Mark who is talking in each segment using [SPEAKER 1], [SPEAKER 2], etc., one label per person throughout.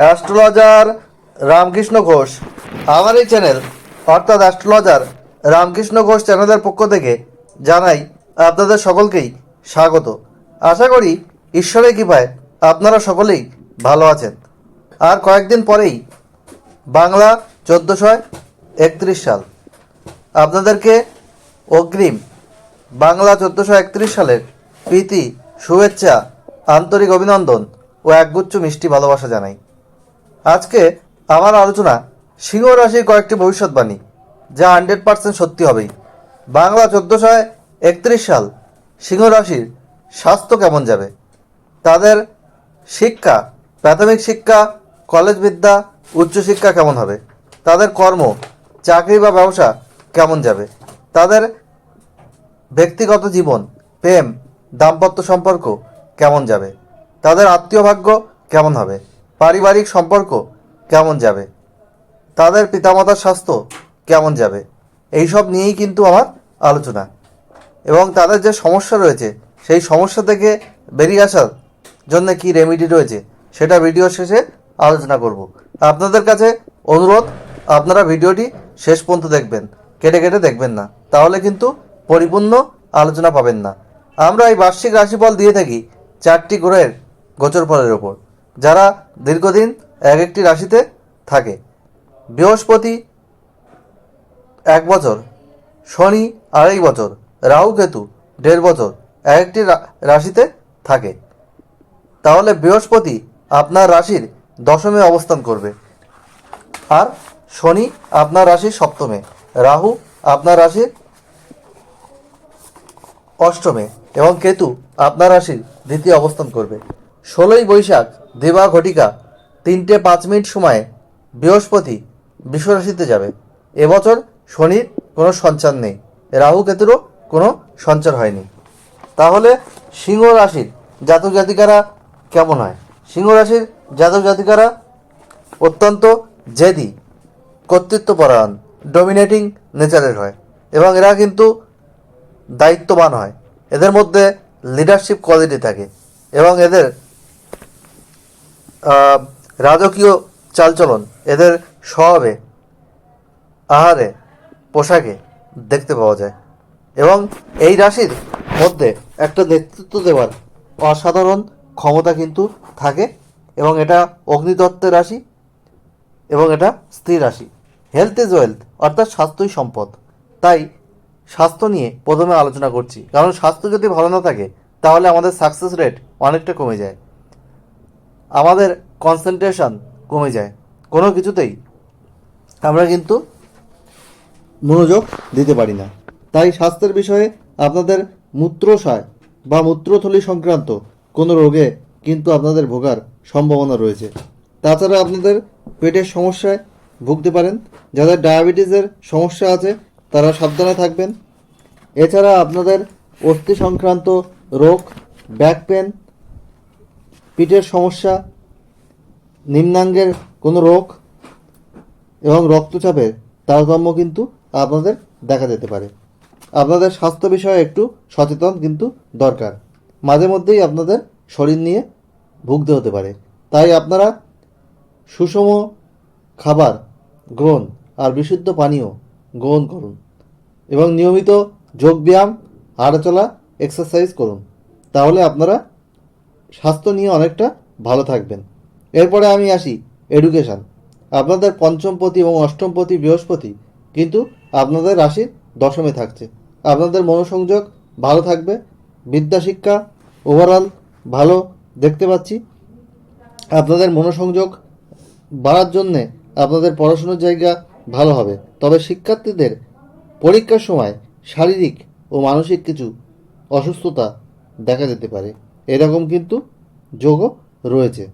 [SPEAKER 1] Astrologer Ramakrishna Ghosh. আমার এই channel অর্থাৎ অ্যাস্ট্রোলজার রামকৃষ্ণ ঘোষ চ্যানেলের পক্ষ থেকে জানাই আপনাদের সকলকেই স্বাগত। আশা করি ঈশ্বরের কৃপায় আপনারা সকলেই ভালো আছেন। আর কয়েকদিন পরেই বাংলা চোদ্দোশো একত্রিশ সাল। আপনাদেরকে অগ্রিম বাংলা চোদ্দোশো একত্রিশ সালের প্রীতি, শুভেচ্ছা, আন্তরিক অভিনন্দন ও একগুচ্ছ মিষ্টি ভালোবাসা জানাই। আজকে আমার আলোচনা সিংহ রাশির কয়েকটি ভবিষ্যৎবাণী, যা হান্ড্রেড পার্সেন্ট সত্যি হবেই। বাংলা চোদ্দোশো একত্রিশ সাল, সিংহ রাশির স্বাস্থ্য কেমন যাবে? তাদের শিক্ষা, প্রাথমিক শিক্ষা, কলেজ বিদ্যা উচ্চশিক্ষা কেমন হবে? তাদের কর্ম, চাকরি বা ব্যবসা কেমন যাবে? তাদের ব্যক্তিগত জীবন, প্রেম, দাম্পত্য সম্পর্ক কেমন যাবে? তাদের আত্মীয় ভাগ্য কেমন হবে? পারিবারিক সম্পর্ক কেমন যাবে? তাদের পিতামাতার স্বাস্থ্য কেমন যাবে? এইসব নিয়েই কিন্তু আমার আলোচনা। এবং তাদের যে সমস্যা রয়েছে, সেই সমস্যা থেকে বেরিয়ে আসার জন্য কি রেমেডি রয়েছে, সেটা ভিডিও শেষে আলোচনা করব। আপনাদের কাছে অনুরোধ, আপনারা ভিডিওটি শেষ পর্যন্ত দেখবেন, কেটে কেটে দেখবেন না। তাহলে কিন্তু পরিপূর্ণ আলোচনা পাবেন না। আমরা এই বার্ষিক রাশিফল দিয়ে থাকি চারটি গ্রহের গোচর ফলের ওপর। যারা দীর্ঘদিন এক একটি রাশিতে থাকে। বৃহস্পতি এক বছর, শনি আড়াই বছর, রাহু কেতু দেড় বছর এক একটি রাশিতে থাকে। তাহলে বৃহস্পতি আপনার রাশির দশমে অবস্থান করবে। আর শনি আপনার রাশির সপ্তমে, রাহু আপনার রাশির অষ্টমে এবং কেতু আপনার রাশির দ্বিতীয় অবস্থান করবে। ষোলোই বৈশাখ, দেবা ঘটিকা, তিনটে পাঁচ মিনিট সময়ে বৃহস্পতি বিশ্বরাশিতে যাবে। এবছর শনির কোনো সঞ্চার নেই, রাহু কেতুরও কোনো সঞ্চার হয়নি। তাহলে সিংহ রাশির জাতক জাতিকারা কেমন হয়? সিংহ রাশির জাতক জাতিকারা অত্যন্ত জেদি, কর্তৃত্বপরায়ণ ডমিনেটিং নেচারের হয় এবং এরা কিন্তু দায়িত্ববান হয়। এদের মধ্যে লিডারশিপ কোয়ালিটি থাকে এবং এদের রাজকীয় চালচলন এদের স্বভাবে, আহারে, পোশাকে দেখতে পাওয়া যায়। এবং এই রাশির মধ্যে একটা নেতৃত্ব দেওয়ার অসাধারণ ক্ষমতা কিন্তু থাকে এবং এটা অগ্নিতত্ত্বের রাশি এবং এটা স্থির রাশি। হেলথ ইজ ওয়েলথ অর্থাৎ স্বাস্থ্যই সম্পদ। তাই স্বাস্থ্য নিয়ে প্রথমে আলোচনা করছি। কারণ স্বাস্থ্য যদি ভালো না থাকে, তাহলে আমাদের সাকসেস রেট অনেকটা কমে যায়। আমাদের কনসেন্ট্রেশন কমে যায়। কোনো কিছুতেই আমরা কিন্তু মনোযোগ দিতে পারি না। তাই স্বাস্থ্যের বিষয়ে আপনাদের মূত্রশয় বা মূত্রথলি সংক্রান্ত কোনো রোগে কিন্তু আপনাদের ভোগার সম্ভাবনা রয়েছে। তাছাড়া আপনাদের পেটের সমস্যায় ভুগতে পারেন। যাদের ডায়াবেটিসের সমস্যা আছে, তারা সাবধানে থাকবেন। এছাড়া আপনাদের অস্থি সংক্রান্ত রোগ ব্যাক পেন পিঠের সমস্যা, নিম্নাঙ্গের কোনো রোগ এবং রক্তচাপের তারতম্য কিন্তু আপনাদের দেখা যেতে পারে। আপনাদের স্বাস্থ্য বিষয়ে একটু সচেতন কিন্তু দরকার। মাঝে মধ্যেই আপনাদের শরীর নিয়ে ভুগতে হতে পারে। তাই আপনারা সুষম খাবার গ্রহণ আর বিশুদ্ধ পানীয় গ্রহণ করুন এবং নিয়মিত যোগব্যায়াম হাঁটাচলা, এক্সারসাইজ করুন। তাহলে আপনারা স্বাস্থ্য নিয়ে অনেকটা ভালো থাকবেন। এরপরে আমি আসি এডুকেশান আপনাদের পঞ্চমপতি এবং অষ্টমপতি বৃহস্পতি কিন্তু আপনাদের রাশির দশমে থাকছে। আপনাদের মনোসংযোগ ভালো থাকবে, বিদ্যা শিক্ষা ওভারঅল ভালো দেখতে পাচ্ছি। আপনাদের মনোসংযোগ বাড়ার জন্যে আপনাদের পড়াশোনার জায়গা ভালো হবে। তবে শিক্ষার্থীদের পরীক্ষার সময় শারীরিক ও মানসিক কিছু অসুস্থতা দেখা যেতে পারে। এরকম কিন্তু যোগও রয়েছে।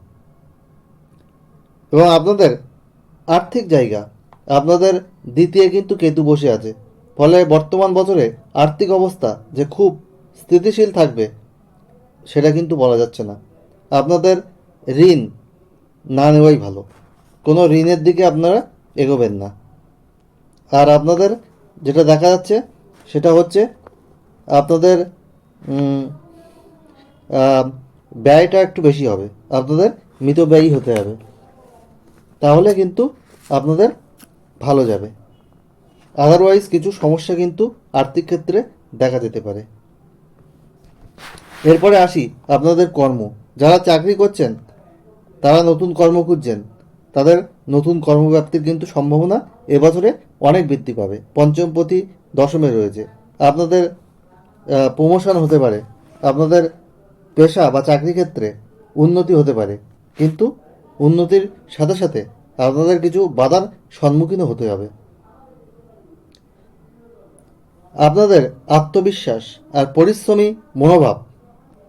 [SPEAKER 1] এবং আপনাদের আর্থিক জায়গা, আপনাদের দ্বিতীয় কিন্তু কেতু বসে আছে। ফলে বর্তমান বছরে আর্থিক অবস্থা যে খুব স্থিতিশীল থাকবে, সেটা কিন্তু বলা যাচ্ছে না। আপনাদের ঋণ না নেওয়াই ভালো। কোনো ঋণের দিকে আপনারা এগোবেন না। আর আপনাদের যেটা দেখা যাচ্ছে, সেটা হচ্ছে আপনাদের ব্যয়টা একটু বেশি হবে। আপনাদের মিতব্যয়ী হতে হবে। তাহলে কিন্তু আপনাদের ভালো যাবে। আদারওয়াইজ কিছু সমস্যা কিন্তু আর্থিক ক্ষেত্রে দেখা যেতে পারে। এরপরে আসি আপনাদের কর্ম। যারা চাকরি করছেন, তারা নতুন কর্ম খুঁজছেন। তাদের নতুন কর্মব্যাপ্তির কিন্তু সম্ভাবনা এবছরে অনেক বৃদ্ধি পাবে। পঞ্চমপতি দশমে রয়েছে। আপনাদের প্রমোশন হতে পারে। আপনাদের পেশা বা চাকরি ক্ষেত্রে উন্নতি হতে পারে, কিন্তু উন্নতির সাথে সাথে আপনাদের কিছু বাধার সম্মুখীনও হতে হবে। আপনাদের আত্মবিশ্বাস আর পরিশ্রমী মনোভাব,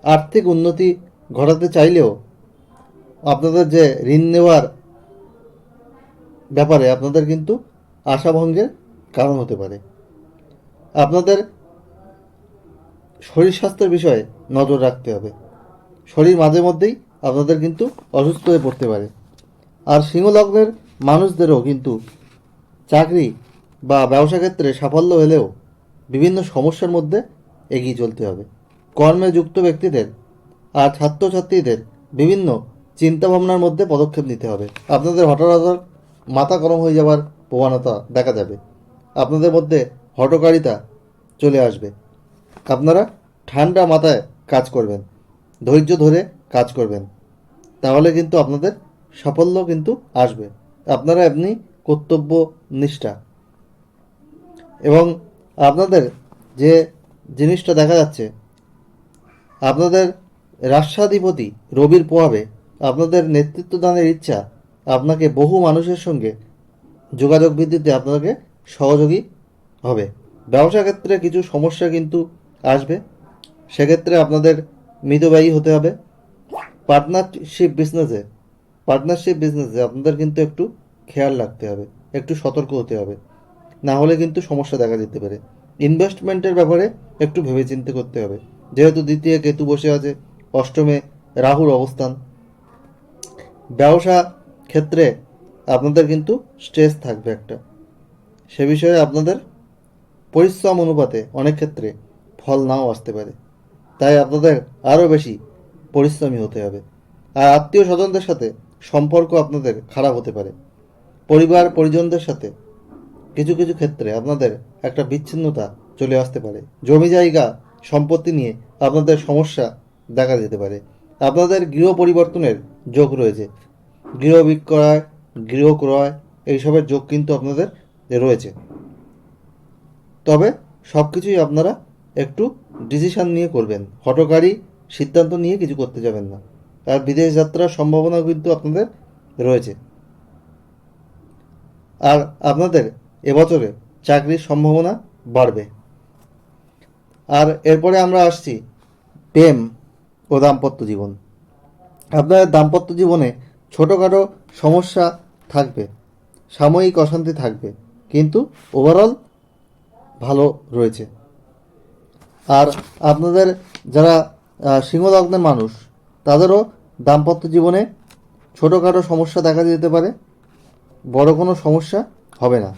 [SPEAKER 1] আর্থিক উন্নতি ঘটাতে চাইলেও আপনাদের যে ঋণ নেওয়ার ব্যাপারে আপনাদের কিন্তু আশাভঙ্গের কারণ হতে পারে। আপনাদের শরীর স্বাস্থ্যের বিষয়ে নজর রাখতে হবে। শরীর মাঝে মধ্যেই আপনাদের কিন্তু অসুস্থ হয়ে পড়তে পারে। আর সিংহলগ্নের মানুষদেরও কিন্তু চাকরি বা ব্যবসা ক্ষেত্রে সাফল্য হলেও বিভিন্ন সমস্যার মধ্যে এগিয়ে চলতে হবে। কর্মে যুক্ত ব্যক্তিদের আর ছাত্রছাত্রীদের বিভিন্ন চিন্তাভাবনার মধ্যে পদক্ষেপ নিতে হবে। আপনাদের হঠাৎ হঠাৎ মাথা গরম হয়ে যাওয়ার প্রবণতা দেখা যাবে। আপনাদের মধ্যে হটকারিতা চলে আসবে। আপনারা ঠান্ডা মাথায় কাজ করবেন, ধৈর্য ধরে কাজ করবেন। তাহলে কিন্তু আপনাদের সাফল্য কিন্তু আসবে। আপনারা এমনি কর্তব্য নিষ্ঠা। এবং আপনাদের যে জিনিসটা দেখা যাচ্ছে, আপনাদের রাষ্ট্রাধিপতি রবির প্রভাবে আপনাদের নেতৃত্ব দানের ইচ্ছা আপনাকে বহু মানুষের সঙ্গে যোগাযোগ বৃদ্ধিতে আপনাকে সহযোগী হবে। ব্যবসা ক্ষেত্রে কিছু সমস্যা কিন্তু আসবে। সেক্ষেত্রে আপনাদের মিতব্যয়ী হতে হবে। পার্টনারশিপ বিজনেসে পার্টনারশিপ বিজনেসে আপনাদের কিন্তু একটু খেয়াল রাখতে হবে, একটু সতর্ক হতে হবে। না হলে কিন্তু সমস্যা দেখা যেতে পারে। ইনভেস্টমেন্টের ব্যাপারে একটু ভেবেচিন্তে করতে হবে। যেহেতু দ্বিতীয় কেতু বসে আছে, অষ্টমে রাহুর অবস্থান। ব্যবসা ক্ষেত্রে আপনাদের কিন্তু স্ট্রেস থাকবে একটা। সে বিষয়ে আপনাদের পরিশ্রম অনুপাতে অনেক ক্ষেত্রে ফল নাও আসতে পারে। তাই আপনাদের আরও বেশি পরিশ্রমী হতে হবে। আর আত্মীয় স্বজনদের সাথে সম্পর্ক আপনাদের খারাপ হতে পারে। পরিবার, পরিজনদের সাথে কিছু কিছু ক্ষেত্রে আপনাদের একটা বিচ্ছিন্নতা চলে আসতে পারে। জমি জায়গা, সম্পত্তি নিয়ে আপনাদের সমস্যা দেখা যেতে পারে। আপনাদের গৃহ পরিবর্তনের যোগ রয়েছে। গৃহ বিক্রয়, গৃহ ক্রয় এইসবের যোগ কিন্তু আপনাদের রয়েছে। তবে সব কিছুই আপনারা একটু ডিসিশন নিয়ে করবেন। হটকারী সিদ্ধান্ত নিয়ে কিছু করতে যাবেন না। আর বিদেশ যাত্রার সম্ভাবনা কিন্তু আপনাদের রয়েছে। আর আপনাদের এবছরে চাকরির সম্ভাবনা বাড়বে। আর এরপরে আমরা আসছি প্রেম ও দাম্পত্য জীবন। আপনাদের দাম্পত্য জীবনে ছোটোখাটো সমস্যা থাকবে, সাময়িক অশান্তি থাকবে, কিন্তু ওভারঅল ভালো রয়েছে। আর আপনাদের যারা সিংহলগ্নের মানুষ, তাদেরও দাম্পত্য জীবনে ছোটোখাটো সমস্যা দেখা যেতে পারে, বড় কোনো সমস্যা হবে না।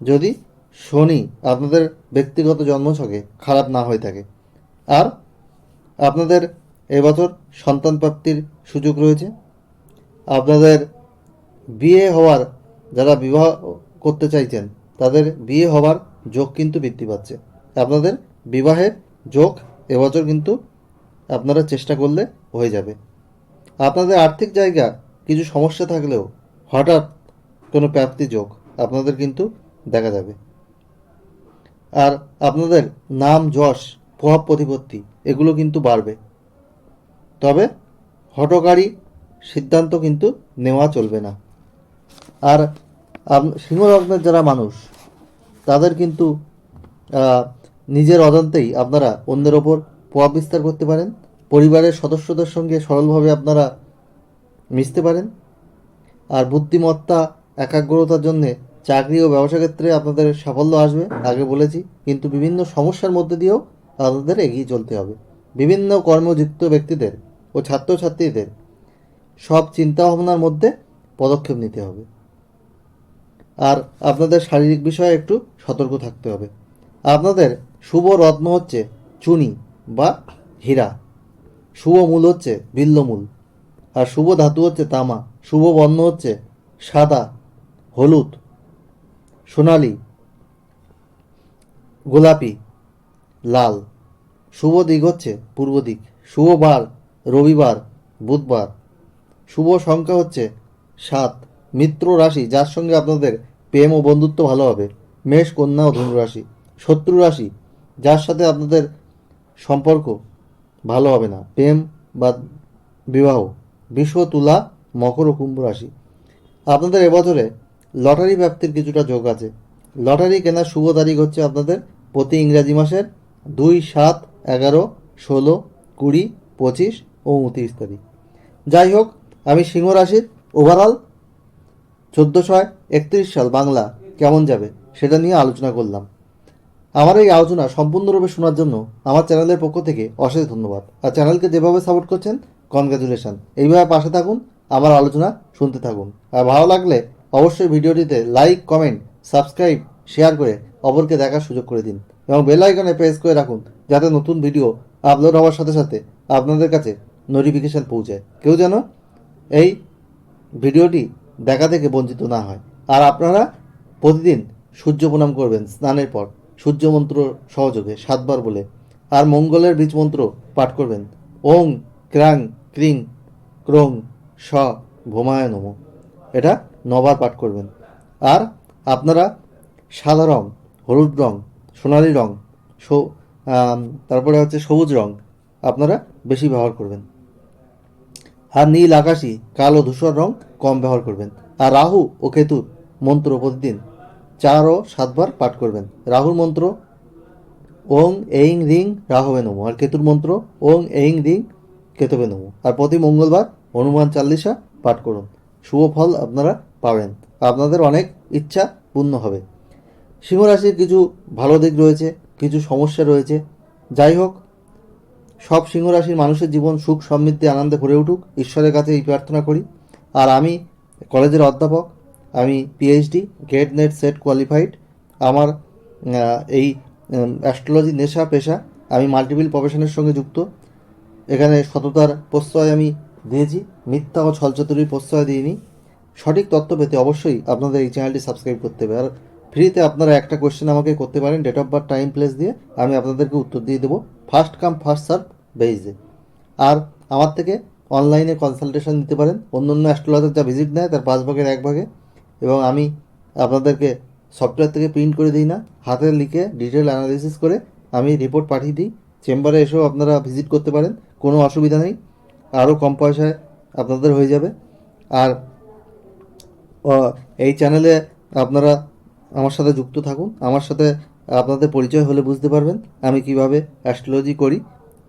[SPEAKER 1] যদি শনি আপনাদের ব্যক্তিগত জন্মছকে খারাপ না হয়ে থাকে, আর আপনাদের এবছর সন্তান প্রাপ্তির সুযোগ রয়েছে, আপনাদের বিয়ে হওয়ার, যারা বিবাহ করতে চাইছেন, তাদের বিয়ে হওয়ার যোগ কিন্তু বৃদ্ধি পাচ্ছে। আপনাদের বিবাহের যোগ এবছর কিন্তু আপনারা চেষ্টা করলে হয়ে যাবে। আপনাদের আর্থিক জায়গা কিছু সমস্যা থাকলেও হঠাৎ কোনো প্রাপ্তি যোগ আপনাদের কিন্তু দেখা যাবে। আর আপনাদের নাম, যশ, প্রভাব প্রতিপত্তি এগুলো কিন্তু বাড়বে। তবে হটকারী সিদ্ধান্ত কিন্তু নেওয়া চলবে না। আর সিংহলগ্নের যারা মানুষ, তাদের কিন্তু নিজের অজান্তেই আপনারা অন্যের ওপর প্রভাব বিস্তার করতে পারেন, পরিবারের সদস্যদের সঙ্গে সরলভাবে আপনারা মিশতে পারেন, আর বুদ্ধিমত্তা, একাগ্রতার জন্যে চাকরি ও ব্যবসা ক্ষেত্রে আপনাদের সাফল্য আসবে, আগে বলেছি, কিন্তু বিভিন্ন সমস্যার মধ্যে দিয়েও আপনাদের এগিয়ে চলতে হবে। বিভিন্ন কর্মযুক্ত ব্যক্তিদের ও ছাত্রছাত্রীদের সব চিন্তাভাবনার মধ্যে পদক্ষেপ নিতে হবে। আর আপনাদের শারীরিক বিষয়ে একটু সতর্ক থাকতে হবে। আপনাদের শুভ রত্ন হচ্ছে চুনি বা হীরা। শুভ মূল হচ্ছে বিল্লমূল। আর শুভ ধাতু হচ্ছে তামা। শুভ বর্ণ হচ্ছে সাদা, হলুদ, সোনালি, গোলাপি, লাল। শুভ দিক হচ্ছে পূর্ব দিক শুভ বার রবিবার, বুধবার। শুভ সংখ্যা হচ্ছে সাত। মিত্র রাশি, যার সঙ্গে আপনাদের প্রেম ও বন্ধুত্ব ভালো হবে। মেষ, কন্যা ও ধনু রাশি। শত্রু রাশি যার সাথে আপনাদের সম্পর্ক ভালো হবে না। প্রেম বা বিবাহ বিশ্ব তুলা মকর ও কুম্ভ রাশি। আপনাদের এবছরে লটারি ব্যাপ্তির কিছুটা যোগ আছে। লটারি কেনার শুভ তারিখ হচ্ছে আপনাদের প্রতি ইংরাজি মাসের দুই সাত এগারো ষোলো কুড়ি পঁচিশ ও উনত্রিশ তারিখ। যাই হোক, আমি সিংহ রাশির ওভারঅল চোদ্দোশো একত্রিশ সাল বাংলা কেমন যাবে সেটা নিয়ে আলোচনা করলাম। আমার এই আলোচনা সম্পূর্ণরূপে শোনার জন্য আমার চ্যানেলের পক্ষ থেকে অশেষ ধন্যবাদ। আর চ্যানেলকে যেভাবে সাপোর্ট করছেন কনগ্রাচুলেশন এইভাবে পাশে থাকুন, আমার আলোচনা শুনতে থাকুন। আর ভালো লাগলে অবশ্যই ভিডিওটিতে লাইক কমেন্ট সাবস্ক্রাইব শেয়ার করে অপরকে দেখার সুযোগ করে দিন। এবং বেল আইকনে প্রেস করে রাখুন, যাতে নতুন ভিডিও আপলোড হওয়ার সাথে সাথে আপনাদের কাছে নোটিফিকেশান পৌঁছায় কেউ যেন এই ভিডিওটি দেখা থেকে বঞ্চিত না হয়। আর আপনারা প্রতিদিন সূর্য প্রণাম করবেন স্নানের পর। সূর্য মন্ত্র সহযোগে সাতবার বলে, আর মঙ্গলের বীজ মন্ত্র পাঠ করবেন। ওং ক্রাং ক্রিং ক্রং স ভোমায় নম। এটা নবার পাঠ করবেন। আর আপনারা সাদা রং, হলুদ রং, সোনালি রং তারপরে হচ্ছে সবুজ রং আপনারা বেশি ব্যবহার করবেন। আর নীল আকাশি, কালো ধূসর রং কম ব্যবহার করবেন। আর রাহু ও কেতুর মন্ত্র প্রতিদিন চার ও সাতবার পাঠ করবেন। রাহুর মন্ত্র, ওং এইং রিং রাহবে নমো। আর কেতুর মন্ত্র, ওং এইং রিং কেতবে নমো। আর প্রতি মঙ্গলবার হনুমান চাল্লিশা পাঠ করুন। শুভ ফল আপনারা পাবেন। আপনাদের অনেক ইচ্ছা পূর্ণ হবে। সিংহ রাশির কিছু ভালো দিক রয়েছে, কিছু সমস্যা রয়েছে। যাই হোক, সব সিংহ রাশির মানুষের জীবন সুখ সমৃদ্ধি, আনন্দে ভরে উঠুক। ঈশ্বরের কাছে এই প্রার্থনা করি। আর আমি কলেজের অধ্যাপক আমি PhD GATE NET SET qualified আমার এই অ্যাস্ট্রোলজি নেশা পেশা, আমি মাল্টিপল প্রফেশনের সঙ্গে যুক্ত। এখানে সততার প্রশ্রয় আমি দিয়েছি, মিথ্যা ও ছলচতুরির প্রশ্রয় দিইনি। সঠিক তথ্য পেতে অবশ্যই আপনাদের এই চ্যানেলটি সাবস্ক্রাইব করতে হবে। আর ফ্রিতে আপনারা একটা কোয়েশ্চেন আমাকে করতে পারেন date of birth time place দিয়ে, আমি আপনাদেরকে উত্তর দিয়ে দেবো। ফার্স্ট কাম ফার্স্ট সার্ভ বেইজে আর আমার থেকে অনলাইনে কনসালটেশন নিতে পারেন। অন্য অন্য অ্যাস্ট্রোলজার যা ভিজিট নেয়, তার পাঁচ ভাগের এক ভাগে। এবং আমি আপনাদেরকে সফটওয়্যার থেকে প্রিন্ট করে দিই না হাতে লিখে ডিটেল অ্যানালিসিস করে আমি রিপোর্ট পাঠিয়ে দিই। চেম্বারে এসেও আপনারা ভিজিট করতে পারেন, কোনো অসুবিধা নেই, আরও কম পয়সায় আপনাদের হয়ে যাবে। আর এই চ্যানেলে আপনারা আমার সাথে যুক্ত থাকুন, আমার সাথে আপনাদের পরিচয় হলে বুঝতে পারবেন আমি কীভাবে অ্যাস্ট্রোলজি করি।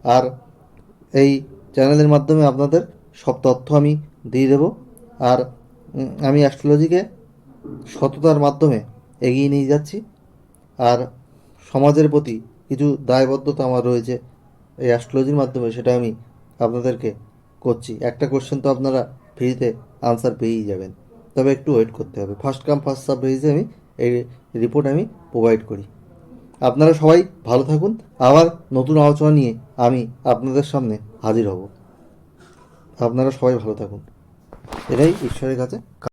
[SPEAKER 1] আর এই চ্যানেলের মাধ্যমে আপনাদের সব তথ্য আমি দিয়ে দেব। আর আমি অ্যাস্ট্রোলজিকে সততার মাধ্যমে এগিয়ে নিয়ে যাচ্ছি। আর সমাজের প্রতি কিছু দায়বদ্ধতা আমার রয়েছে এই অ্যাস্ট্রোলজির মাধ্যমে, সেটা আমি আপনাদেরকে করছি। একটা কোশ্চেন তো আপনারা ফ্রিতে আনসার পেয়েই যাবেন। তবে একটু ওয়েট করতে হবে। ফার্স্ট কাম ফার্স্ট সার্ভ বেসিসে আমি এই রিপোর্ট আমি প্রোভাইড করি। আপনারা সবাই ভালো থাকুন। আবার নতুন আলোচনা নিয়ে আমি আপনাদের সামনে হাজির হব। আপনারা সবাই ভালো থাকুন। এটাই ঈশ্বরের কাছে